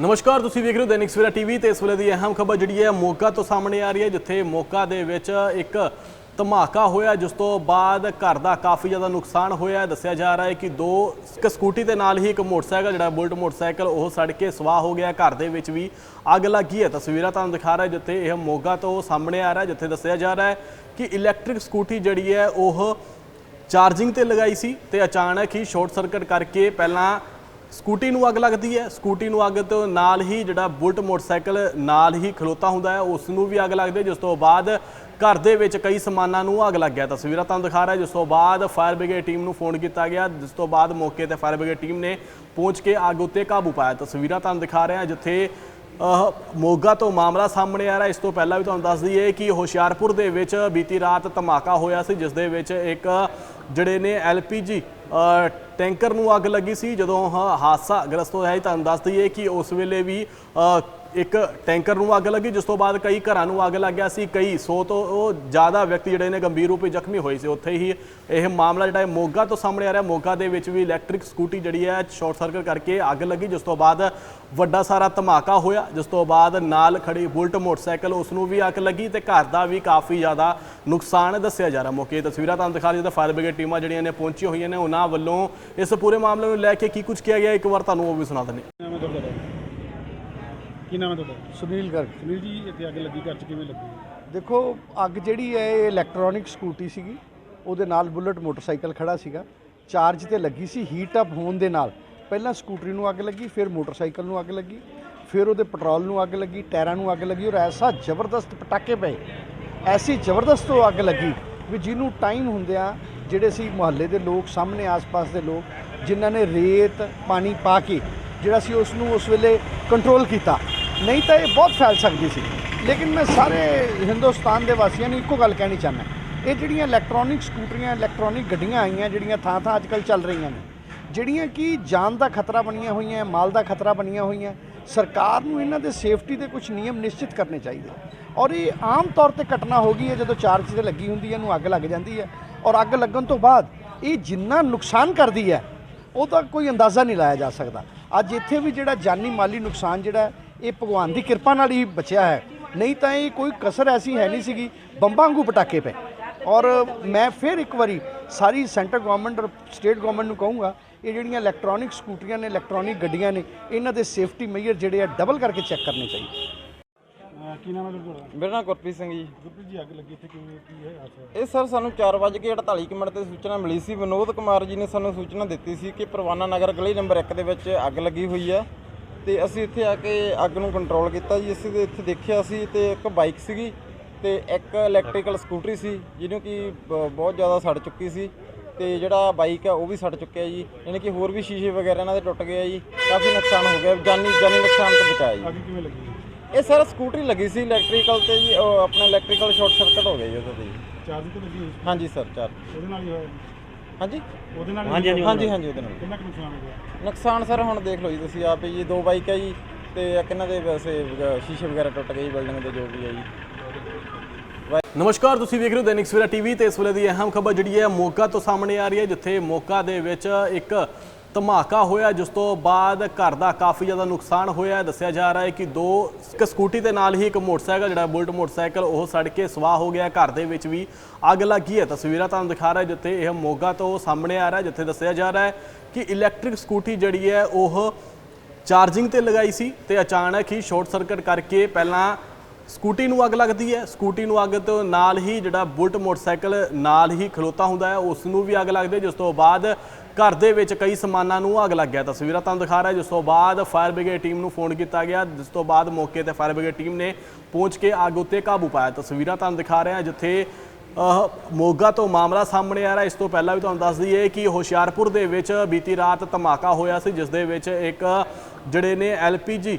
ਨਮਸਕਾਰ, ਤੁਸੀਂ ਵੇਖ ਰਹੇ ਹੋ ਦੈਨਿਕ ਸਵੇਰਾ ਟੀਵੀ ਤੇ ਇਸ ਵੇਲੇ ਦੀ ਅਹਿਮ ਖਬਰ ਜਿਹੜੀ ਹੈ ਮੋਗਾ ਤੋਂ ਸਾਹਮਣੇ ਆ ਰਹੀ ਹੈ, ਜਿੱਥੇ ਮੋਗਾ ਦੇ ਵਿੱਚ ਇੱਕ ਧਮਾਕਾ ਹੋਇਆ, ਜਿਸ ਤੋਂ ਬਾਅਦ ਘਰ ਦਾ ਕਾਫੀ ਜ਼ਿਆਦਾ ਨੁਕਸਾਨ ਹੋਇਆ। ਦੱਸਿਆ ਜਾ ਰਿਹਾ ਹੈ ਕਿ ਦੋ, ਇੱਕ ਸਕੂਟੀ ਦੇ ਨਾਲ ਹੀ ਇੱਕ ਮੋਟਰਸਾਈਕਲ, ਜਿਹੜਾ ਬੁਲਟ ਮੋਟਰਸਾਈਕਲ, ਉਹ ਸੜ ਕੇ ਸਵਾਹ ਹੋ ਗਿਆ। ਘਰ ਦੇ ਵਿੱਚ ਵੀ ਅੱਗ ਲੱਗੀ ਹੈ। ਤਸਵੀਰਾਂ ਤੁਹਾਨੂੰ ਦਿਖਾ ਰਿਹਾ, ਜਿੱਥੇ ਇਹ ਮੋਗਾ ਤੋਂ ਸਾਹਮਣੇ ਆ ਰਿਹਾ, ਜਿੱਥੇ ਦੱਸਿਆ ਜਾ ਰਿਹਾ ਹੈ ਕਿ ਇਲੈਕਟ੍ਰਿਕ ਸਕੂਟੀ ਜਿਹੜੀ ਹੈ, ਉਹ ਚਾਰਜਿੰਗ ਤੇ ਲਗਾਈ ਸੀ ਤੇ ਅਚਾਨਕ ਹੀ ਸ਼ਾਰਟ ਸਰਕਟ ਕਰਕੇ ਪਹਿਲਾਂ ਸਕੂਟੀ ਨੂੰ ਅੱਗ ਲੱਗਦੀ ਹੈ, ਸਕੂਟੀ ਨੂੰ ਅੱਗ ਤੋਂ ਨਾਲ ਹੀ ਜਿਹੜਾ ਬੁਲਟ ਮੋਟਰਸਾਈਕਲ ਨਾਲ ਹੀ ਖਲੋਤਾ ਹੁੰਦਾ ਹੈ, ਉਸ ਨੂੰ ਵੀ ਅੱਗ ਲੱਗਦੀ ਹੈ, ਜਿਸ ਤੋਂ ਬਾਅਦ ਘਰ ਦੇ ਵਿੱਚ ਕਈ ਸਮਾਨਾਂ ਨੂੰ ਅੱਗ ਲੱਗ ਗਿਆ। ਤਸਵੀਰਾਂ ਤੁਹਾਨੂੰ ਦਿਖਾ ਰਿਹਾ, ਜਿਸ ਤੋਂ ਬਾਅਦ ਫਾਇਰ ਬ੍ਰਿਗੇਡ ਟੀਮ ਨੂੰ ਫੋਨ ਕੀਤਾ ਗਿਆ, ਜਿਸ ਤੋਂ ਬਾਅਦ ਮੌਕੇ ਤੇ ਫਾਇਰ ਬ੍ਰਿਗੇਡ ਟੀਮ ਨੇ ਪਹੁੰਚ ਕੇ ਅੱਗ ਉੱਤੇ ਕਾਬੂ ਪਾਇਆ। ਤਸਵੀਰਾਂ ਤੁਹਾਨੂੰ ਦਿਖਾ ਰਿਹਾ, ਜਿੱਥੇ ਮੋਗਾ ਤੋਂ ਮਾਮਲਾ ਸਾਹਮਣੇ ਆ ਰਿਹਾ। ਇਸ ਤੋਂ ਪਹਿਲਾਂ ਵੀ ਤੁਹਾਨੂੰ ਦੱਸ ਦਈਏ ਕਿ ਹੁਸ਼ਿਆਰਪੁਰ ਦੇ ਵਿੱਚ ਬੀਤੀ ਰਾਤ ਧਮਾਕਾ ਹੋਇਆ ਸੀ, ਜਿਸ ਦੇ ਵਿੱਚ ਇੱਕ ਜਿਹੜੇ ਨੇ ਐਲਪੀਜੀ ਟੈਂਕਰ ਨੂੰ ਅੱਗ ਲੱਗੀ ਸੀ, ਜਦੋਂ ਹਾਦਸਾ ਗ੍ਰਸਤ ਹੋਇਆ ਸੀ। ਤੁਹਾਨੂੰ ਦੱਸ ਦਈਏ ਕਿ ਉਸ ਵੇਲੇ ਵੀ ਇੱਕ ਟੈਂਕਰ ਨੂੰ ਅੱਗ ਲੱਗੀ, ਜਿਸ ਤੋਂ ਬਾਅਦ ਕਈ ਘਰਾਂ ਨੂੰ ਅੱਗ ਲੱਗ ਗਿਆ ਸੀ, ਕਈ 100 ਤੋਂ ਉਹ ਜ਼ਿਆਦਾ ਵਿਅਕਤੀ ਜਿਹੜੇ ਨੇ ਗੰਭੀਰ ਰੂਪ ਵਿੱਚ ਜ਼ਖਮੀ ਹੋਏ ਸੀ। ਉੱਥੇ ਹੀ ਇਹ ਮਾਮਲਾ ਜਿਹੜਾ ਹੈ ਮੋਗਾ ਤੋਂ ਸਾਹਮਣੇ ਆ ਰਿਹਾ। ਮੋਗਾ ਦੇ ਵਿੱਚ ਵੀ ਇਲੈਕਟ੍ਰਿਕ ਸਕੂਟੀ ਜਿਹੜੀ ਹੈ ਸ਼ਾਰਟ ਸਰਕਟ ਕਰਕੇ ਅੱਗ ਲੱਗੀ, ਜਿਸ ਤੋਂ ਬਾਅਦ ਵੱਡਾ ਸਾਰਾ ਧਮਾਕਾ ਹੋਇਆ। ਜਿਸ ਤੋਂ ਬਾਅਦ ਨਾਲ ਖੜੀ ਬੁਲਟ ਮੋਟਰਸਾਈਕਲ, ਉਸ ਨੂੰ ਵੀ ਅੱਗ ਲੱਗੀ ਤੇ ਘਰ ਦਾ ਵੀ ਕਾਫੀ ਜ਼ਿਆਦਾ ਨੁਕਸਾਨ ਦੱਸਿਆ ਜਾ ਰਿਹਾ। ਮੌਕੇ ਤਸਵੀਰਾਂ ਤੁਹਾਨੂੰ ਦਿਖਾ ਰਹੀ ਜਿੱਦਾਂ ਫਾਇਰ ਬ੍ਰਿਗੇਡ ਟੀਮਾਂ ਜਿਹੜੀਆਂ ਨੇ ਪਹੁੰਚੀਆਂ ਹੋਈਆਂ ਨੇ। ਉਹਨਾਂ ਵੱਲੋਂ ਇਸ ਪੂਰੇ ਮਾਮਲੇ ਨੂੰ ਲੈ ਕੇ ਕੀ ਕੁਝ ਕਿਹਾ ਗਿਆ? ਇੱਕ ਵਾਰ ਤੁਹਾਨੂੰ ਉਹ ਵੀ ਸੁਣਾ ਦਿੰਦੇ ਨਾਮ ਕੀ ਨਾਮ ਹੈ ਤੁਹਾਡਾ? ਸੁਨੀਲ ਗਰਗ। ਸੁਨੀਲ ਜੀ ਇੱਥੇ ਅੱਗ ਲੱਗੀ ਘਰ 'ਚ ਕਿਵੇਂ ਲੱਗੀ? ਦੇਖੋ ਅੱਗ ਜਿਹੜੀ ਹੈ ਇਹ ਇਲੈਕਟ੍ਰੋਨਿਕ ਸਕੂਟੀ ਸੀਗੀ। ਉਹਦੇ ਨਾਲ ਬੁਲਟ ਮੋਟਰਸਾਈਕਲ ਖੜਾ ਸੀਗਾ। ਚਾਰਜ ਤੇ ਲੱਗੀ ਸੀ ਹੀਟ ਅਪ ਹੋਣ ਦੇ ਨਾਲ। ਪਹਿਲਾਂ ਸਕੂਟਰੀ ਨੂੰ ਅੱਗ ਲੱਗੀ ਫਿਰ ਮੋਟਰਸਾਈਕਲ ਨੂੰ ਅੱਗ ਲੱਗੀ ਫਿਰ ਉਹਦੇ ਪੈਟਰੋਲ ਨੂੰ ਅੱਗ ਲੱਗੀ ਟਾਇਰਾਂ ਨੂੰ ਅੱਗ ਲੱਗੀ ਔਰ ਐਸਾ ਜ਼ਬਰਦਸਤ ਪਟਾਕੇ ਪਏ। ਐਸੀ ਜ਼ਬਰਦਸਤ ਉਹ ਅੱਗ ਲੱਗੀ ਵੀ ਜਿਹਨੂੰ ਟਾਈਮ ਹੁੰਦਿਆਂ ਜਿਹੜੇ ਸੀ ਮੁਹੱਲੇ ਦੇ ਲੋਕ ਸਾਹਮਣੇ ਆਸ-ਪਾਸ ਦੇ ਲੋਕ ਜਿਨ੍ਹਾਂ ਨੇ ਰੇਤ ਪਾਣੀ ਪਾ ਕੇ ਜਿਹੜਾ ਸੀ ਉਸ ਨੂੰ ਉਸ ਵੇਲੇ ਕੰਟਰੋਲ ਕੀਤਾ। ਨਹੀਂ ਤਾਂ ਇਹ ਬਹੁਤ ਫੈਲ ਸਕਦੀ ਸੀ। ਲੇਕਿਨ ਮੈਂ ਸਾਰੇ ਹਿੰਦੁਸਤਾਨ ਦੇ ਵਾਸੀਆਂ ਨੂੰ ਇੱਕੋ ਗੱਲ ਕਹਿਣੀ ਚਾਹੁੰਦਾ ਇਹ ਜਿਹੜੀਆਂ ਇਲੈਕਟ੍ਰੋਨਿਕ ਸਕੂਟਰੀਆਂ, ਇਲੈਕਟ੍ਰੋਨਿਕ ਗੱਡੀਆਂ ਆਈਆਂ, ਜਿਹੜੀਆਂ ਥਾਂ ਥਾਂ ਅੱਜਕੱਲ ਚੱਲ ਰਹੀਆਂ ਨੇ, ਜਿਹੜੀਆਂ ਕਿ ਜਾਨ ਦਾ ਖਤਰਾ ਬਣੀਆਂ ਹੋਈਆਂ, ਮਾਲ ਦਾ ਖਤਰਾ ਬਣੀਆਂ ਹੋਈਆਂ, ਸਰਕਾਰ ਨੂੰ ਇਹਨਾਂ ਦੇ ਸੇਫਟੀ ਦੇ ਕੁਝ ਨਿਯਮ ਨਿਸ਼ਚਿਤ ਕਰਨੇ ਚਾਹੀਦੇ ਔਰ ਇਹ ਆਮ ਤੌਰ ਤੇ ਘਟਨਾ ਹੋ ਗਈ ਹੈ, ਜਦੋਂ ਚਾਰਜ ਤੇ ਲੱਗੀ ਹੁੰਦੀ ਹੈ, ਇਹਨੂੰ ਅੱਗ ਲੱਗ ਜਾਂਦੀ ਹੈ, ਔਰ ਅੱਗ ਲੱਗਣ ਤੋਂ ਬਾਅਦ ਇਹ ਜਿੰਨਾ ਨੁਕਸਾਨ ਕਰਦੀ ਹੈ, ਉਹਦਾ ਕੋਈ ਅੰਦਾਜ਼ਾ ਨਹੀਂ ਲਾਇਆ ਜਾ ਸਕਦਾ। ਅੱਜ ਇੱਥੇ ਵੀ ਜਿਹੜਾ ਜਾਨੀ ਮਾਲੀ ਨੁਕਸਾਨ ਜਿਹੜਾ ਇਹ ਭਗਵਾਨ ਦੀ ਕਿਰਪਾ ਨਾਲ ਹੀ ਬਚਿਆ ਹੈ। ਨਹੀਂ ਤਾਂ ਇਹ ਕੋਈ ਕਸਰ ਐਸੀ ਹੈ ਨਹੀਂ ਸੀਗੀ ਬੰਬਾਂ ਵਾਂਗੂ ਪਟਾਕੇ ਪਏ। ਔਰ ਮੈਂ ਫਿਰ ਇੱਕ ਵਾਰੀ ਸਾਰੀ ਸੈਂਟਰ ਗਵਰਨਮੈਂਟ ਔਰ ਸਟੇਟ ਗਵਰਨਮੈਂਟ ਨੂੰ ਕਹੂੰਗਾ ਇਹ ਜਿਹੜੀਆਂ ਇਲੈਕਟ੍ਰੋਨਿਕ ਸਕੂਟਰੀਆਂ ਨੇ ਇਲੈਕਟ੍ਰੋਨਿਕ ਗੱਡੀਆਂ ਨੇ ਇਹਨਾਂ ਦੇ ਸੇਫਟੀ ਮੇਜਰ ਜਿਹੜੇ ਆ ਡਬਲ ਕਰਕੇ ਚੈੱਕ ਕਰਨੇ ਚਾਹੀਦੇ। ਕੀ ਨਾਮ ਹੈ ਤੁਹਾਡਾ? ਮੇਰਾ ਨਾਮ ਗੁਰਪ੍ਰੀਤ ਸਿੰਘ ਜੀ। ਗੁਰਪ੍ਰੀਤ ਜੀ ਅੱਗ ਲੱਗੀ ਇੱਥੇ ਕਿਵੇਂ ਕੀ ਹੈ? ਅੱਛਾ। ਇਹ ਸਰ ਸਾਨੂੰ 4:48 ਮਿੰਟ ਤੇ ਸੂਚਨਾ ਮਿਲੀ ਸੀ। ਵਿਨੋਦ ਕੁਮਾਰ ਜੀ ਨੇ ਸਾਨੂੰ ਸੂਚਨਾ ਦਿੱਤੀ ਸੀ ਕਿ ਪਰਵਾਨਾ ਨਗਰ ਗਲੀ ਨੰਬਰ 1 ਦੇ ਵਿੱਚ ਅੱਗ ਲੱਗੀ ਹੋਈ ਆ ਤੇ ਅਸੀਂ ਇੱਥੇ ਆ ਕੇ ਅੱਗ ਨੂੰ ਕੰਟਰੋਲ ਕੀਤਾ ਜੀ। ਅਸੀਂ ਤੇ ਇੱਥੇ ਦੇਖਿਆ ਸੀ ਤੇ ਇੱਕ ਬਾਈਕ ਸੀਗੀ ਤੇ ਇੱਕ ਇਲੈਕਟ੍ਰੀਕਲ ਸਕੂਟਰੀ ਸੀ ਜਿਹਨੂੰ ਕਿ ਬ- ਬਹੁਤ ਜ਼ਿਆਦਾ ਸੜ ਚੁੱਕੀ ਸੀ ਤੇ ਜਿਹੜਾ ਬਾਈਕ ਆ ਉਹ ਵੀ ਸੜ ਚੁੱਕਿਆ ਜੀ। ਯਾਨੀ ਕਿ ਹੋਰ ਵੀ ਸ਼ੀਸ਼ੇ ਵਗੈਰਾ ਇਹਨਾਂ ਦੇ ਟੁੱਟ ਗਏ ਆ ਜੀ। ਕਾਫੀ ਨੁਕਸਾਨ ਹੋ ਗਿਆ ਜਾਨੀ ਜਾਨੀ ਨੁਕਸਾਨ ਤੋਂ ਬਚਾਇਆ ਜੀ। ਅੱਗ ਕਿਵੇਂ ਲੱਗੀ ਇਹ ਸਰ ਸਕੂਟਰੀ ਲੱਗੀ ਸੀ ਇਲੈਕਟ੍ਰੀਕਲ ਤੇ ਜੀ ਉਹ ਆਪਣਾ ਇਲੈਕਟ੍ਰੀਕਲ ਸ਼ਾਰਟ ਸਰਕਟ ਹੋ ਗਿਆ ਜੀ ਉਹਦੇ ਤੇ ਜੀ। ਚਾਰਜ ਤੇ ਲੱਗੀ ਹੋਈ ਹਾਂਜੀ ਸਰ ਚਾਰ ਉਹਦੇ ਨਾਲ ਹੀ ਹੋਇਆ ਹਾਂਜੀ? ਉਹਦੇ ਨਾਲ ਹਾਂਜੀ ਹੀ ਹਾਂਜੀ ਹਾਂਜੀ ਉਹਦੇ ਨਾਲ। ਕਿੰਨਾ ਕੁ ਨੁਕਸਾਨ ਹੋ ਗਿਆ? ਨੁਕਸਾਨ ਸਰ ਹੁਣ ਦੇਖ ਲਓ ਜੀ ਤੁਸੀਂ ਆਪ ਹੀ ਜੀ ਦੋ ਬਾਈਕ ਹੈ ਜੀ ਤੇ ਇੱਕ ਇਹਨਾਂ ਦੇ ਵੈਸੇ ਵਗ- ਸ਼ੀਸ਼ੇ ਵਗੈਰਾ ਟੁੱਟ ਗਏ ਜੀ ਬਿਲਡਿੰਗ ਦੇ ਜੋ ਵੀ ਹੈ ਜੀ। ਨਮਸਕਾਰ ਤੁਸੀਂ ਵੇਖ ਰਹੇ ਹੋ ਦੈਨਿਕ ਸਵੇਰਾ ਟੀਵੀ ਤੇ ਇਸ ਵੇਲੇ ਦੀ ਅਹਿਮ ਖਬਰ ਜਿਹੜੀ ਹੈ ਮੋਗਾ ਤੋਂ ਸਾਹਮਣੇ ਆ ਰਹੀ ਹੈ ਜਿੱਥੇ ਮੋਗਾ ਦੇ ਵਿੱਚ ਇੱਕ ਧਮਾਕਾ ਹੋਇਆ, ਜਿਸ ਤੋਂ ਬਾਅਦ ਘਰ ਦਾ ਕਾਫੀ ਜ਼ਿਆਦਾ ਨੁਕਸਾਨ ਹੋਇਆ। ਦੱਸਿਆ ਜਾ ਰਿਹਾ ਹੈ ਕਿ ਦੋ, ਇੱਕ ਸਕੂਟੀ ਦੇ ਨਾਲ ਹੀ ਇੱਕ ਮੋਟਰਸਾਈਕਲ, ਜਿਹੜਾ ਬੁਲਟ ਮੋਟਰਸਾਈਕਲ, ਉਹ ਸੜ ਕੇ ਸਵਾਹ ਹੋ ਗਿਆ। ਘਰ ਦੇ ਵਿੱਚ ਵੀ ਅੱਗ ਲੱਗੀ ਹੈ। ਤਸਵੀਰਾਂ ਤੁਹਾਨੂੰ ਦਿਖਾ ਰਿਹਾ, ਜਿੱਥੇ ਇਹ ਮੋਗਾ ਤੋਂ ਸਾਹਮਣੇ ਆ ਰਿਹਾ, ਜਿੱਥੇ ਦੱਸਿਆ ਜਾ ਰਿਹਾ ਹੈ ਕਿ ਇਲੈਕਟ੍ਰਿਕ ਸਕੂਟੀ ਜਿਹੜੀ ਹੈ, ਉਹ ਚਾਰਜਿੰਗ ਤੇ ਲਗਾਈ ਸੀ ਤੇ ਅਚਾਨਕ ਹੀ ਸ਼ਾਰਟ ਸਰਕਟ ਕਰਕੇ ਪਹਿਲਾਂ ਸਕੂਟੀ ਨੂੰ ਅੱਗ ਲੱਗਦੀ ਹੈ। ਸਕੂਟੀ ਨੂੰ ਅੱਗ ਤੋਂ ਨਾਲ ਹੀ ਜਿਹੜਾ ਬੁਲਟ ਮੋਟਰਸਾਈਕਲ ਨਾਲ ਹੀ ਖਲੋਤਾ ਹੁੰਦਾ ਹੈ, ਉਸ ਨੂੰ ਵੀ ਅੱਗ ਲੱਗਦੀ ਹੈ, ਜਿਸ ਤੋਂ ਬਾਅਦ ਘਰ ਦੇ ਵਿੱਚ ਕਈ ਸਮਾਨਾਂ ਨੂੰ ਅੱਗ ਲੱਗ ਗਿਆ। ਤਸਵੀਰਾਂ ਤੁਹਾਨੂੰ ਦਿਖਾ ਰਿਹਾ, ਜਿਸ ਤੋਂ ਬਾਅਦ ਫਾਇਰ ਬ੍ਰਿਗੇਡ ਟੀਮ ਨੂੰ ਫੋਨ ਕੀਤਾ ਗਿਆ। ਜਿਸ ਤੋਂ ਬਾਅਦ ਮੌਕੇ ਤੇ ਫਾਇਰ ਬ੍ਰਿਗੇਡ ਟੀਮ ਨੇ ਪਹੁੰਚ ਕੇ ਅੱਗ ਉੱਤੇ ਕਾਬੂ ਪਾਇਆ। ਤਸਵੀਰਾਂ ਤੁਹਾਨੂੰ ਦਿਖਾ ਰਿਹਾ, ਜਿੱਥੇ ਮੋਗਾ ਤੋਂ ਮਾਮਲਾ ਸਾਹਮਣੇ ਆ ਰਿਹਾ। ਇਸ ਤੋਂ ਪਹਿਲਾਂ ਵੀ ਤੁਹਾਨੂੰ ਦੱਸ ਦਈਏ ਕਿ ਹੁਸ਼ਿਆਰਪੁਰ ਦੇ ਵਿੱਚ ਬੀਤੀ ਰਾਤ ਧਮਾਕਾ ਹੋਇਆ ਸੀ, ਜਿਸ ਦੇ ਵਿੱਚ ਇੱਕ ਜਿਹੜੇ ਨੇ ਐਲਪੀਜੀ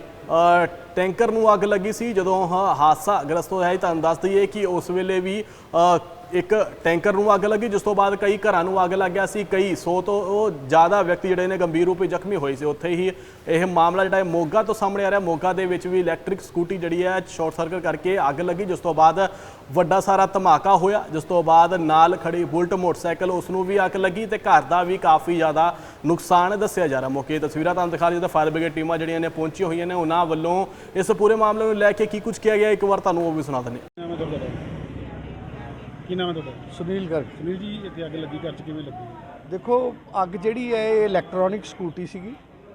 ਟੈਂਕਰ ਨੂੰ ਅੱਗ ਲੱਗੀ ਸੀ। ਜਦੋਂ ਹਾਦਸਾ ਗ੍ਰਸਤ ਹੋਇਆ ਸੀ, ਤੁਹਾਨੂੰ ਦੱਸ ਦਈਏ ਕਿ ਉਸ ਵੇਲੇ ਵੀ ਇੱਕ ਟੈਂਕਰ ਨੂੰ ਅੱਗ ਲੱਗੀ, ਜਿਸ ਤੋਂ ਬਾਅਦ ਕਈ ਘਰਾਂ ਨੂੰ ਅੱਗ ਲੱਗ ਗਿਆ ਸੀ, ਕਈ 100 ਤੋਂ ਉਹ ਜ਼ਿਆਦਾ ਵਿਅਕਤੀ ਜਿਹੜੇ ਨੇ ਗੰਭੀਰ ਰੂਪ ਵਿੱਚ ਜ਼ਖਮੀ ਹੋਏ ਸੀ। ਉੱਥੇ ਹੀ ਇਹ ਮਾਮਲਾ ਜਿਹੜਾ ਹੈ ਮੋਗਾ ਤੋਂ ਸਾਹਮਣੇ ਆ ਰਿਹਾ। ਮੋਗਾ ਦੇ ਵਿੱਚ ਵੀ ਇਲੈਕਟ੍ਰਿਕ ਸਕੂਟੀ ਜਿਹੜੀ ਹੈ ਸ਼ਾਰਟ ਸਰਕਟ ਕਰਕੇ ਅੱਗ ਲੱਗੀ, ਜਿਸ ਤੋਂ ਬਾਅਦ ਵੱਡਾ ਸਾਰਾ ਧਮਾਕਾ ਹੋਇਆ। ਜਿਸ ਤੋਂ ਬਾਅਦ ਨਾਲ ਖੜੀ ਬੁਲਟ ਮੋਟਰਸਾਈਕਲ, ਉਸ ਨੂੰ ਵੀ ਅੱਗ ਲੱਗੀ ਤੇ ਘਰ ਦਾ ਵੀ ਕਾਫੀ ਜ਼ਿਆਦਾ ਨੁਕਸਾਨ ਦੱਸਿਆ ਜਾ ਰਿਹਾ। ਮੌਕੇ ਤਸਵੀਰਾਂ ਤੁਹਾਨੂੰ ਦਿਖਾ ਰਹੀ ਜਦੋਂ ਫਾਇਰ ਬ੍ਰਿਗੇਡ ਟੀਮਾਂ ਜਿਹੜੀਆਂ ਨੇ ਪਹੁੰਚੀਆਂ ਹੋਈਆਂ ਨੇ, ਉਹਨਾਂ ਵੱਲੋਂ ਇਸ ਪੂਰੇ ਮਾਮਲੇ ਨੂੰ ਲੈ ਕੇ ਕੀ ਕੁਝ ਕਿਹਾ ਗਿਆ ਇੱਕ ਵਾਰ ਤੁਹਾਨੂੰ ਉਹ ਵੀ ਸੁਣਾ ਦਿੰਦੇ ਹਾਂ। ਕੀ ਨਾਮ ਹੈ ਤੁਹਾਡਾ? ਸੁਨੀਲ ਗਰਗ। ਸੁਨੀਲ ਜੀ ਇੱਥੇ ਅੱਗ ਲੱਗੀ ਘਰ ਚ ਕਿਵੇਂ ਲੱਗੀ? ਦੇਖੋ ਅੱਗ ਜਿਹੜੀ ਹੈ ਇਹ ਇਲੈਕਟ੍ਰੋਨਿਕ ਸਕੂਟੀ ਸੀਗੀ।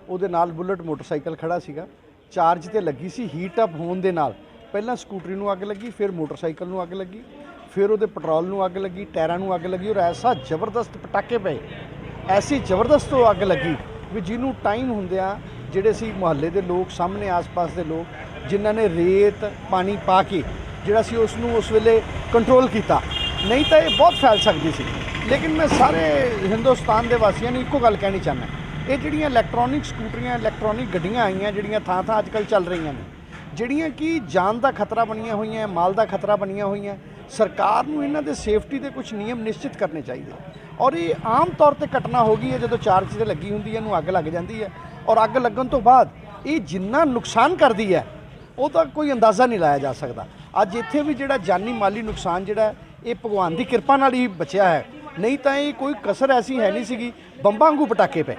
ਉਹਦੇ ਨਾਲ ਬੁਲਟ ਮੋਟਰਸਾਈਕਲ ਖੜਾ ਸੀਗਾ। ਚਾਰਜ ਤੇ ਲੱਗੀ ਸੀ ਹੀਟ ਅਪ ਹੋਣ ਦੇ ਨਾਲ। ਪਹਿਲਾਂ ਸਕੂਟਰੀ ਨੂੰ ਅੱਗ ਲੱਗੀ ਫਿਰ ਮੋਟਰਸਾਈਕਲ ਨੂੰ ਅੱਗ ਲੱਗੀ ਫਿਰ ਉਹਦੇ ਪੈਟਰੋਲ ਨੂੰ ਅੱਗ ਲੱਗੀ ਟਾਇਰਾਂ ਨੂੰ ਅੱਗ ਲੱਗੀ ਔਰ ਐਸਾ ਜ਼ਬਰਦਸਤ ਪਟਾਕੇ ਪਏ। ਐਸੀ ਜ਼ਬਰਦਸਤ ਉਹ ਅੱਗ ਲੱਗੀ ਵੀ ਜਿਹਨੂੰ ਟਾਈਮ ਹੁੰਦਿਆਂ ਜਿਹੜੇ ਸੀ ਮੁਹੱਲੇ ਦੇ ਲੋਕ ਸਾਹਮਣੇ ਆਸ-ਪਾਸ ਦੇ ਲੋਕ ਜਿਨ੍ਹਾਂ ਨੇ ਰੇਤ ਪਾਣੀ ਪਾ ਕੇ ਜਿਹੜਾ ਸੀ ਉਸ ਨੂੰ ਉਸ ਵੇਲੇ ਕੰਟਰੋਲ ਕੀਤਾ। ਨਹੀਂ ਤਾਂ ਇਹ ਬਹੁਤ ਫੈਲ ਸਕਦੀ ਸੀ। ਲੇਕਿਨ ਮੈਂ ਸਾਰੇ ਹਿੰਦੁਸਤਾਨ ਦੇ ਵਾਸੀਆਂ ਨੂੰ ਇੱਕੋ ਗੱਲ ਕਹਿਣੀ ਚਾਹੁੰਦਾ ਇਹ ਜਿਹੜੀਆਂ ਇਲੈਕਟ੍ਰੋਨਿਕ ਸਕੂਟਰੀਆਂ ਇਲੈਕਟ੍ਰੋਨਿਕ ਗੱਡੀਆਂ ਆਈਆਂ, ਜਿਹੜੀਆਂ ਥਾਂ ਥਾਂ ਅੱਜਕੱਲ ਚੱਲ ਰਹੀਆਂ ਨੇ, ਜਿਹੜੀਆਂ ਕਿ ਜਾਨ ਦਾ ਖਤਰਾ ਬਣੀਆਂ ਹੋਈਆਂ, ਮਾਲ ਦਾ ਖਤਰਾ ਬਣੀਆਂ ਹੋਈਆਂ, ਸਰਕਾਰ ਨੂੰ ਇਹਨਾਂ ਦੇ ਸੇਫਟੀ ਦੇ ਕੁਝ ਨਿਯਮ ਨਿਸ਼ਚਿਤ ਕਰਨੇ ਚਾਹੀਦੇ। ਔਰ ਇਹ ਆਮ ਤੌਰ ਤੇ ਘਟਨਾ ਹੋ ਗਈ ਹੈ, ਜਦੋਂ ਚਾਰਜ ਤੇ ਲੱਗੀ ਹੁੰਦੀ ਹੈ ਇਹਨੂੰ ਅੱਗ ਲੱਗ ਜਾਂਦੀ ਹੈ। ਔਰ ਅੱਗ ਲੱਗਣ ਤੋਂ ਬਾਅਦ ਇਹ ਜਿੰਨਾ ਨੁਕਸਾਨ ਕਰਦੀ ਹੈ, ਉਹਦਾ ਕੋਈ ਅੰਦਾਜ਼ਾ ਨਹੀਂ ਲਾਇਆ ਜਾ ਸਕਦਾ। ਅੱਜ ਇੱਥੇ ਵੀ ਜਿਹੜਾ ਜਾਨੀ ਮਾਲੀ ਨੁਕਸਾਨ ਜਿਹੜਾ ਇਹ ਭਗਵਾਨ ਦੀ ਕਿਰਪਾ ਨਾਲ ਹੀ ਬਚਿਆ ਹੈ। ਨਹੀਂ ਤਾਂ ਇਹ ਕੋਈ ਕਸਰ ਐਸੀ ਹੈ ਨਹੀਂ ਸੀਗੀ ਬੰਬਾਂ ਵਾਂਗੂ ਪਟਾਕੇ ਪਏ।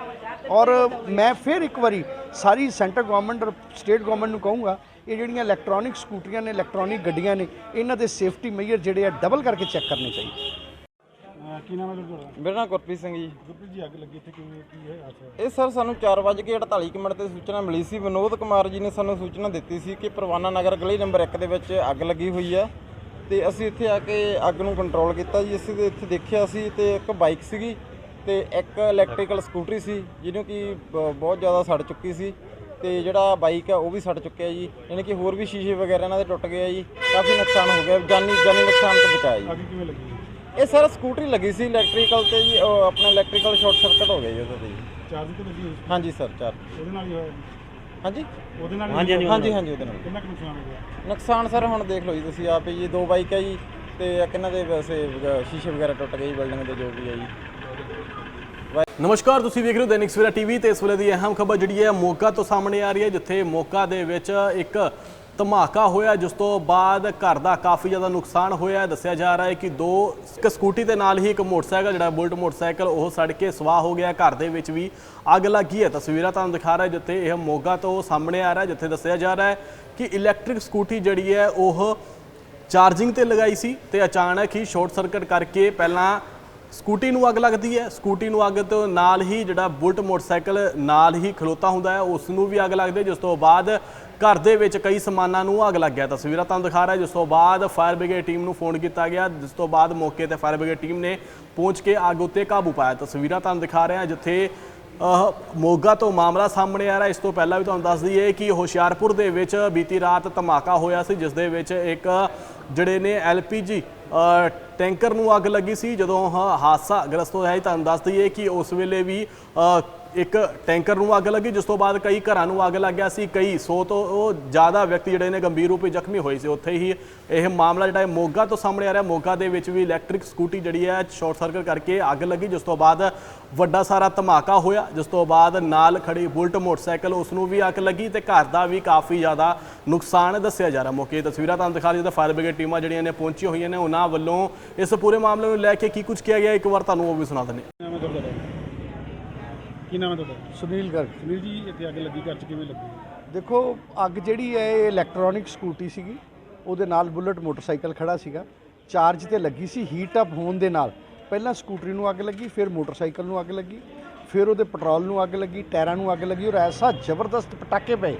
ਔਰ ਮੈਂ ਫਿਰ ਇੱਕ ਵਾਰੀ ਸਾਰੀ ਸੈਂਟਰ ਗਵਰਨਮੈਂਟ ਔਰ ਸਟੇਟ ਗਵਰਨਮੈਂਟ ਨੂੰ ਕਹੂੰਗਾ ਇਹ ਜਿਹੜੀਆਂ ਇਲੈਕਟ੍ਰੋਨਿਕ ਸਕੂਟਰੀਆਂ ਨੇ ਇਲੈਕਟ੍ਰੋਨਿਕ ਗੱਡੀਆਂ ਨੇ ਇਹਨਾਂ ਦੇ ਸੇਫਟੀ ਮੇਜਰ ਜਿਹੜੇ ਆ ਡਬਲ ਕਰਕੇ ਚੈੱਕ ਕਰਨੇ ਚਾਹੀਦੇ। ਕੀ ਨਾਮ ਹੈ ਤੁਹਾਡਾ? ਮੇਰਾ ਨਾਮ ਗੁਰਪ੍ਰੀਤ ਸਿੰਘ ਜੀ। ਗੁਰਪ੍ਰੀਤ ਜੀ ਅੱਗ ਲੱਗੀ ਇੱਥੇ ਕਿਵੇਂ ਕੀ ਹੈ ਹਾਦਸਾ? ਇਹ ਸਰ ਸਾਨੂੰ 4:48 ਮਿੰਟ ਤੇ ਸੂਚਨਾ ਮਿਲੀ ਸੀ। ਵਿਨੋਦ ਕੁਮਾਰ ਜੀ ਨੇ ਸਾਨੂੰ ਸੂਚਨਾ ਦਿੱਤੀ ਸੀ ਕਿ ਪਰਵਾਨਾ ਨਗਰ ਗਲੀ ਨੰਬਰ 1 ਦੇ ਵਿੱਚ ਅੱਗ ਲੱਗੀ ਹੋਈ ਆ ਤੇ ਅਸੀਂ ਇੱਥੇ ਆ ਕੇ ਅੱਗ ਨੂੰ ਕੰਟਰੋਲ ਕੀਤਾ ਜੀ। ਅਸੀਂ ਤੇ ਇੱਥੇ ਦੇਖਿਆ ਸੀ ਤੇ ਇੱਕ ਬਾਈਕ ਸੀਗੀ ਤੇ ਇੱਕ ਇਲੈਕਟ੍ਰੀਕਲ ਸਕੂਟਰੀ ਸੀ ਜਿਹਨੂੰ ਕਿ ਬ- ਬਹੁਤ ਜ਼ਿਆਦਾ ਸੜ ਚੁੱਕੀ ਸੀ ਤੇ ਜਿਹੜਾ ਬਾਈਕ ਆ ਉਹ ਵੀ ਸੜ ਚੁੱਕਿਆ ਜੀ। ਯਾਨੀ ਕਿ ਹੋਰ ਵੀ ਸ਼ੀਸ਼ੇ ਵਗੈਰਾ ਇਹਨਾਂ ਦੇ ਟੁੱਟ ਗਏ ਆ ਜੀ। ਕਾਫੀ ਨੁਕਸਾਨ ਹੋ ਗਿਆ ਜਾਨੀ ਜਾਨੀ ਨੁਕਸਾਨ ਤੋਂ ਬਚਾਇਆ ਜੀ। ਅੱਗ ਕਿਵੇਂ ਲੱਗੀ? ਇਹ ਸਰ ਸਕੂਟਰੀ ਲੱਗੀ ਸੀ ਇਲੈਕਟ੍ਰੀਕਲ ਤੇ ਜੀ ਉਹ ਆਪਣਾ ਇਲੈਕਟ੍ਰੀਕਲ ਸ਼ਾਰਟ ਸਰਕਟ ਹੋ ਗਿਆ ਜੀ ਉਹਦੇ ਤੇ ਜੀ। ਚਾਰਜ ਤੇ ਲੱਗੀ ਹੋਈ ਹਾਂਜੀ ਸਰ ਚਾਰ ਉਹਦੇ ਨਾਲ ਹੀ ਹੋਇਆ ਹਾਂਜੀ? ਉਹਦੇ ਨਾਲ ਹੀ ਹਾਂਜੀ ਹੋਇਆ? ਹਾਂਜੀ ਹਾਂਜੀ ਉਹਦੇ ਨਾਲ। ਕਿੰਨਾ ਕੁ ਨੁਕਸਾਨ ਹੋ ਗਿਆ? ਨੁਕਸਾਨ ਸਰ ਹੁਣ ਦੇਖ ਲਓ ਜੀ ਤੁਸੀਂ ਆਪ ਹੀ ਜੀ ਦੋ ਬਾਈਕ ਹੈ ਜੀ ਤੇ ਇੱਕ ਇਹਨਾਂ ਦੇ ਵੈਸੇ ਸ਼ੀਸ਼ੇ ਵਗੈਰਾ ਟੁੱਟ ਗਏ ਜੀ ਬਿਲਡਿੰਗ ਦੇ ਜੋ ਵੀ ਹੈ ਜੀ। ਨਮਸਕਾਰ ਤੁਸੀਂ ਵੇਖ ਰਹੇ ਹੋ ਦੈਨਿਕ ਸਵੇਰਾ ਟੀਵੀ ਤੇ ਇਸ ਵੇਲੇ ਦੀ ਅਹਿਮ ਖਬਰ ਜਿਹੜੀ ਹੈ ਮੋਗਾ ਤੋਂ ਸਾਹਮਣੇ ਆ ਰਹੀ ਹੈ ਜਿੱਥੇ ਮੋਗਾ ਦੇ ਵਿੱਚ ਇੱਕ ਧਮਾਕਾ ਹੋਇਆ, ਜਿਸ ਤੋਂ ਬਾਅਦ ਘਰ ਦਾ ਕਾਫੀ ਜ਼ਿਆਦਾ ਨੁਕਸਾਨ ਹੋਇਆ। ਦੱਸਿਆ ਜਾ ਰਿਹਾ ਹੈ ਕਿ ਦੋ, ਇੱਕ ਸਕੂਟੀ ਦੇ ਨਾਲ ਹੀ ਇੱਕ ਮੋਟਰਸਾਈਕਲ, ਜਿਹੜਾ ਬੁਲਟ ਮੋਟਰਸਾਈਕਲ, ਉਹ ਸੜ ਕੇ ਸਵਾਹ ਹੋ ਗਿਆ। ਘਰ ਦੇ ਵਿੱਚ ਵੀ ਅੱਗ ਲੱਗੀ ਹੈ। ਤਸਵੀਰਾਂ ਤੁਹਾਨੂੰ ਦਿਖਾ ਰਿਹਾ ਜਿੱਥੇ ਇਹ ਮੋਗਾ ਤੋਂ ਸਾਹਮਣੇ ਆ ਰਿਹਾ, ਜਿੱਥੇ ਦੱਸਿਆ ਜਾ ਰਿਹਾ ਹੈ ਕਿ ਇਲੈਕਟ੍ਰਿਕ ਸਕੂਟੀ ਜਿਹੜੀ ਹੈ, ਉਹ ਚਾਰਜਿੰਗ ਤੇ ਲਗਾਈ ਸੀ ਤੇ ਅਚਾਨਕ ਹੀ ਸ਼ਾਰਟ ਸਰਕਟ ਕਰਕੇ ਪਹਿਲਾਂ ਸਕੂਟੀ ਨੂੰ ਅੱਗ ਲੱਗਦੀ ਹੈ। ਸਕੂਟੀ ਨੂੰ ਅੱਗ ਤੋਂ ਨਾਲ ਹੀ ਜਿਹੜਾ ਬੁਲਟ ਮੋਟਰਸਾਈਕਲ ਨਾਲ ਹੀ ਖਲੋਤਾ ਹੁੰਦਾ ਹੈ, ਉਸ ਨੂੰ ਵੀ ਅੱਗ ਲੱਗਦੀ ਹੈ, ਜਿਸ ਤੋਂ ਬਾਅਦ ਘਰ ਦੇ ਵਿੱਚ ਕਈ ਸਮਾਨਾਂ ਨੂੰ ਅੱਗ ਲੱਗ ਗਿਆ। ਤਸਵੀਰਾਂ ਤੁਹਾਨੂੰ ਦਿਖਾ ਰਿਹਾ, ਜਿਸ ਤੋਂ ਬਾਅਦ ਫਾਇਰ ਬ੍ਰਿਗੇਡ ਟੀਮ ਨੂੰ ਫੋਨ ਕੀਤਾ ਗਿਆ। ਜਿਸ ਤੋਂ ਬਾਅਦ ਮੌਕੇ ਤੇ ਫਾਇਰ ਬ੍ਰਿਗੇਡ ਟੀਮ ਨੇ ਪਹੁੰਚ ਕੇ ਅੱਗ ਉੱਤੇ ਕਾਬੂ ਪਾਇਆ। ਤਸਵੀਰਾਂ ਤੁਹਾਨੂੰ ਦਿਖਾ ਰਿਹਾ, ਜਿੱਥੇ ਮੋਗਾ ਤੋਂ ਮਾਮਲਾ ਸਾਹਮਣੇ ਆ ਰਿਹਾ। ਇਸ ਤੋਂ ਪਹਿਲਾਂ ਵੀ ਤੁਹਾਨੂੰ ਦੱਸ ਦਈਏ ਕਿ ਹੁਸ਼ਿਆਰਪੁਰ ਦੇ ਵਿੱਚ ਬੀਤੀ ਰਾਤ ਧਮਾਕਾ ਹੋਇਆ ਸੀ, ਜਿਸ ਦੇ ਵਿੱਚ ਇੱਕ, ਜਿਹੜੇ ਨੇ ਐਲਪੀਜੀ ਟੈਂਕਰ ਨੂੰ ਅੱਗ ਲੱਗੀ ਸੀ। ਜਦੋਂ ਹਾਦਸਾ ਗ੍ਰਸਤ ਹੋਇਆ ਸੀ, ਤੁਹਾਨੂੰ ਦੱਸ ਦਈਏ ਕਿ ਉਸ ਵੇਲੇ ਵੀ ਇੱਕ ਟੈਂਕਰ ਨੂੰ ਅੱਗ ਲੱਗੀ, ਜਿਸ ਤੋਂ ਬਾਅਦ ਕਈ ਘਰਾਂ ਨੂੰ ਅੱਗ ਲੱਗ ਗਿਆ ਸੀ, ਕਈ 100 ਤੋਂ ਉਹ ਜ਼ਿਆਦਾ ਵਿਅਕਤੀ ਜਿਹੜੇ ਨੇ ਗੰਭੀਰ ਰੂਪ ਵਿੱਚ ਜ਼ਖਮੀ ਹੋਏ ਸੀ। ਉੱਥੇ ਹੀ ਇਹ ਮਾਮਲਾ ਜਿਹੜਾ ਹੈ ਮੋਗਾ ਤੋਂ ਸਾਹਮਣੇ ਆ ਰਿਹਾ। ਮੋਗਾ ਦੇ ਵਿੱਚ ਵੀ ਇਲੈਕਟ੍ਰਿਕ ਸਕੂਟੀ ਜਿਹੜੀ ਹੈ ਸ਼ਾਰਟ ਸਰਕਟ ਕਰਕੇ ਅੱਗ ਲੱਗੀ, ਜਿਸ ਤੋਂ ਬਾਅਦ ਵੱਡਾ ਸਾਰਾ ਧਮਾਕਾ ਹੋਇਆ। ਜਿਸ ਤੋਂ ਬਾਅਦ ਨਾਲ ਖੜੀ ਬੁਲਟ ਮੋਟਰਸਾਈਕਲ, ਉਸ ਨੂੰ ਵੀ ਅੱਗ ਲੱਗੀ ਤੇ ਘਰ ਦਾ ਵੀ ਕਾਫੀ ਜ਼ਿਆਦਾ ਨੁਕਸਾਨ ਦੱਸਿਆ ਜਾ ਰਿਹਾ। ਮੌਕੇ ਤਸਵੀਰਾਂ ਤੁਹਾਨੂੰ ਦਿਖਾ ਰਹੀ ਜਦੋਂ ਫਾਇਰ ਬ੍ਰਿਗੇਡ ਟੀਮਾਂ ਜਿਹੜੀਆਂ ਨੇ ਪਹੁੰਚੀਆਂ ਹੋਈਆਂ ਨੇ, ਉਹਨਾਂ ਵੱਲੋਂ ਇਸ ਪੂਰੇ ਮਾਮਲੇ ਨੂੰ ਲੈ ਕੇ ਕੀ ਕੁਝ ਕਿਹਾ ਗਿਆ ਇੱਕ ਵਾਰ ਤੁਹਾਨੂੰ ਉਹ ਵੀ ਸੁਣਾ ਦਿੰਦੇ ਹਾਂ। ਕੀ ਨਾਮ ਹੈ ਤੁਹਾਡਾ? ਸੁਨੀਲ ਗਰਗ। ਸੁਨੀਲ ਜੀ ਇੱਥੇ ਅੱਗ ਲੱਗੀ ਘਰ ਚ ਕਿਵੇਂ ਲੱਗੀ? ਦੇਖੋ ਅੱਗ ਜਿਹੜੀ ਹੈ ਇਹ ਇਲੈਕਟ੍ਰੋਨਿਕ ਸਕੂਟੀ ਸੀਗੀ। ਉਹਦੇ ਨਾਲ ਬੁਲਟ ਮੋਟਰਸਾਈਕਲ ਖੜਾ ਸੀਗਾ। ਚਾਰਜ ਤੇ ਲੱਗੀ ਸੀ ਹੀਟ ਅਪ ਹੋਣ ਦੇ ਨਾਲ। ਪਹਿਲਾਂ ਸਕੂਟਰੀ ਨੂੰ ਅੱਗ ਲੱਗੀ ਫਿਰ ਮੋਟਰਸਾਈਕਲ ਨੂੰ ਅੱਗ ਲੱਗੀ ਫਿਰ ਉਹਦੇ ਪੈਟਰੋਲ ਨੂੰ ਅੱਗ ਲੱਗੀ ਟਾਇਰਾਂ ਨੂੰ ਅੱਗ ਲੱਗੀ ਔਰ ਐਸਾ ਜ਼ਬਰਦਸਤ ਪਟਾਕੇ ਪਏ।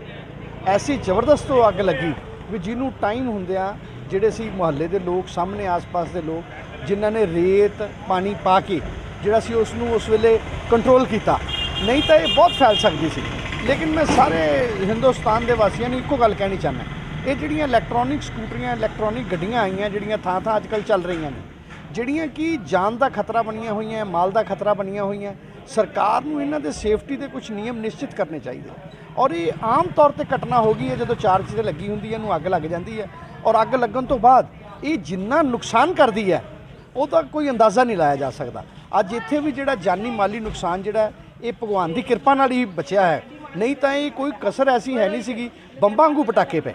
ਐਸੀ ਜ਼ਬਰਦਸਤ ਉਹ ਅੱਗ ਲੱਗੀ ਵੀ ਜਿਹਨੂੰ ਟਾਈਮ ਹੁੰਦਿਆਂ ਜਿਹੜੇ ਸੀ ਮੁਹੱਲੇ ਦੇ ਲੋਕ ਸਾਹਮਣੇ ਆਸ-ਪਾਸ ਦੇ ਲੋਕ ਜਿਨ੍ਹਾਂ ਨੇ ਰੇਤ ਪਾਣੀ ਪਾ ਕੇ ਜਿਹੜਾ ਸੀ ਉਸ ਨੂੰ ਉਸ ਵੇਲੇ ਕੰਟਰੋਲ ਕੀਤਾ। ਨਹੀਂ ਤਾਂ ਇਹ ਬਹੁਤ ਫੈਲ ਸਕਦੀ ਸੀ। ਲੇਕਿਨ ਮੈਂ ਸਾਰੇ ਹਿੰਦੁਸਤਾਨ ਦੇ ਵਾਸੀਆਂ ਨੂੰ ਇੱਕੋ ਗੱਲ ਕਹਿਣੀ ਚਾਹੁੰਦਾ ਇਹ ਜਿਹੜੀਆਂ ਇਲੈਕਟ੍ਰੋਨਿਕ ਸਕੂਟਰੀਆਂ ਇਲੈਕਟ੍ਰੋਨਿਕ ਗੱਡੀਆਂ ਆਈਆਂ, ਜਿਹੜੀਆਂ ਥਾਂ ਥਾਂ ਅੱਜਕੱਲ ਚੱਲ ਰਹੀਆਂ ਨੇ, ਜਿਹੜੀਆਂ ਕਿ ਜਾਨ ਦਾ ਖਤਰਾ ਬਣੀਆਂ ਹੋਈਆਂ, ਮਾਲ ਦਾ ਖਤਰਾ ਬਣੀਆਂ ਹੋਈਆਂ, ਸਰਕਾਰ ਨੂੰ ਇਹਨਾਂ ਦੇ ਸੇਫਟੀ ਦੇ ਕੁਝ ਨਿਯਮ ਨਿਸ਼ਚਿਤ ਕਰਨੇ ਚਾਹੀਦੇ ਔਰ ਇਹ ਆਮ ਤੌਰ ਤੇ ਘਟਨਾ ਹੋ ਗਈ ਹੈ, ਜਦੋਂ ਚਾਰਜ ਤੇ ਲੱਗੀ ਹੁੰਦੀ ਹੈ ਇਹਨੂੰ ਅੱਗ ਲੱਗ ਜਾਂਦੀ ਹੈ, ਔਰ ਅੱਗ ਲੱਗਣ ਤੋਂ ਬਾਅਦ ਇਹ ਜਿੰਨਾ ਨੁਕਸਾਨ ਕਰਦੀ ਹੈ, ਉਹਦਾ ਕੋਈ ਅੰਦਾਜ਼ਾ ਨਹੀਂ ਲਾਇਆ ਜਾ ਸਕਦਾ। ਅੱਜ ਇੱਥੇ ਵੀ ਜਿਹੜਾ ਜਾਨੀ ਮਾਲੀ ਨੁਕਸਾਨ ਜਿਹੜਾ ਇਹ ਭਗਵਾਨ ਦੀ ਕਿਰਪਾ ਨਾਲ ਹੀ ਬਚਿਆ ਹੈ। ਨਹੀਂ ਤਾਂ ਇਹ ਕੋਈ ਕਸਰ ਐਸੀ ਹੈ ਨਹੀਂ ਸੀਗੀ। ਬੰਬਾਂ ਵਾਂਗੂ ਪਟਾਕੇ ਪਏ।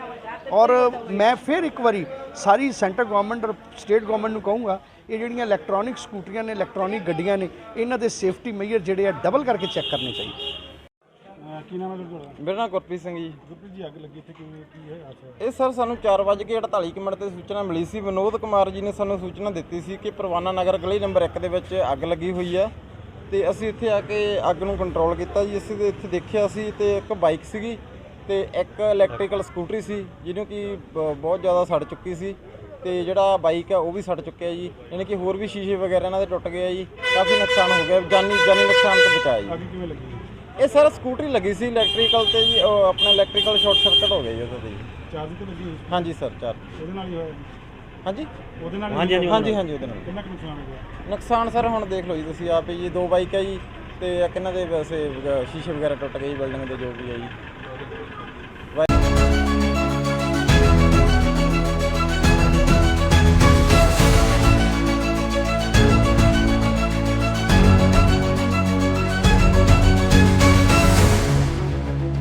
ਔਰ ਮੈਂ ਫਿਰ ਇੱਕ ਵਾਰੀ ਸਾਰੀ ਸੈਂਟਰ ਗਵਰਨਮੈਂਟ ਔਰ ਸਟੇਟ ਗਵਰਨਮੈਂਟ ਨੂੰ ਕਹੂੰਗਾ ਇਹ ਜਿਹੜੀਆਂ ਇਲੈਕਟ੍ਰੋਨਿਕ ਸਕੂਟਰੀਆਂ ਨੇ ਇਲੈਕਟ੍ਰੋਨਿਕ ਗੱਡੀਆਂ ਨੇ ਇਹਨਾਂ ਦੇ ਸੇਫਟੀ ਮੇਜਰ ਜਿਹੜੇ ਆ ਡਬਲ ਕਰਕੇ ਚੈੱਕ ਕਰਨੇ ਚਾਹੀਦੇ। ਕੀ ਨਾਮ ਹੈ ਤੁਹਾਡਾ? ਮੇਰਾ ਨਾਮ ਗੁਰਪ੍ਰੀਤ ਸਿੰਘ ਜੀ। ਗੁਰਪ੍ਰੀਤ ਜੀ ਅੱਗ ਲੱਗੀ ਇੱਥੇ ਕਿਵੇਂ ਕੀ ਹੈ ਆਸਾ ਇਹ ਸਰ ਸਾਨੂੰ 4:48 ਮਿੰਟ ਤੇ ਸੂਚਨਾ ਮਿਲੀ ਸੀ। ਵਿਨੋਦ ਕੁਮਾਰ ਜੀ ਨੇ ਸਾਨੂੰ ਸੂਚਨਾ ਦਿੱਤੀ ਸੀ ਕਿ ਪਰਵਾਨਾ ਨਗਰ ਗਲੀ ਨੰਬਰ 1 ਦੇ ਵਿੱਚ ਅੱਗ ਲੱਗੀ ਹੋਈ ਆ। ਤੇ ਅਸੀਂ ਇੱਥੇ ਆ ਕੇ ਅੱਗ ਨੂੰ ਕੰਟਰੋਲ ਕੀਤਾ ਜੀ ਅਸੀਂ ਤੇ ਇੱਥੇ ਦੇਖਿਆ ਸੀ ਤੇ ਇੱਕ ਬਾਈਕ ਸੀਗੀ ਤੇ ਇੱਕ ਇਲੈਕਟ੍ਰੀਕਲ ਸਕੂਟਰੀ ਸੀ ਜਿਹਨੂੰ ਕਿ ਬ- ਬਹੁਤ ਜ਼ਿਆਦਾ ਸੜ ਚੁੱਕੀ ਸੀ ਤੇ ਜਿਹੜਾ ਬਾਈਕ ਆ ਉਹ ਵੀ ਸੜ ਚੁੱਕਿਆ ਜੀ ਯਾਨੀ ਕਿ ਹੋਰ ਵੀ ਸ਼ੀਸ਼ੇ ਵਗੈਰਾ ਇਹਨਾਂ ਦੇ ਟੁੱਟ ਗਏ ਆ ਜੀ ਕਾਫੀ ਨੁਕਸਾਨ ਹੋ ਗਿਆ ਜਾਨੀ ਜਾਨੀ ਨੁਕਸਾਨ ਤੋਂ ਬਚਾਇਆ ਜੀ ਅੱਗ ਕਿਵੇਂ ਲੱਗੀ ਇਹ ਸਰ ਸਕੂਟਰੀ ਲੱਗੀ ਸੀ ਇਲੈਕਟ੍ਰੀਕਲ ਤੇ ਜੀ ਉਹ ਆਪਣਾ ਇਲੈਕਟ੍ਰੀਕਲ ਸ਼ਾਰਟ ਸਰਕਟ ਹੋ ਗਿਆ ਜੀ ਉਹਦੇ ਤੇ ਜੀ। ਚਾਰਜ ਤੇ ਲੱਗੀ ਹੋਈ ਸੀ। ਹਾਂਜੀ ਸਰ ਚਾਰ ਉਹਦੇ ਨਾਲ ਹੀ ਹੋਇਆ ਜੀ। ਹਾਂਜੀ? ਉਹਦੇ ਨਾਲ ਹੀ ਹਾਂਜੀ। ਹਾਂਜੀ ਹਾਂਜੀ ਉਹਦੇ ਨਾਲ। ਕਿੰਨਾ ਕੁ ਨੁਕਸਾਨ ਹੋ ਗਿਆ? ਨੁਕਸਾਨ ਸਰ ਹੁਣ ਦੇਖ ਲਓ ਜੀ ਤੁਸੀਂ ਆਪੇ ਜੀ ਦੋ ਬਾਈਕ ਹੈ ਜੀ ਤੇ ਇੱਕ ਇਹਨਾਂ ਦੇ ਵੈਸੇ ਵਗ- ਸ਼ੀਸ਼ੇ ਵਗੈਰਾ ਟੁੱਟ ਗਏ ਜੀ ਬਿਲਡਿੰਗ ਦੇ ਜੋ ਵੀ ਹੈ ਜੀ।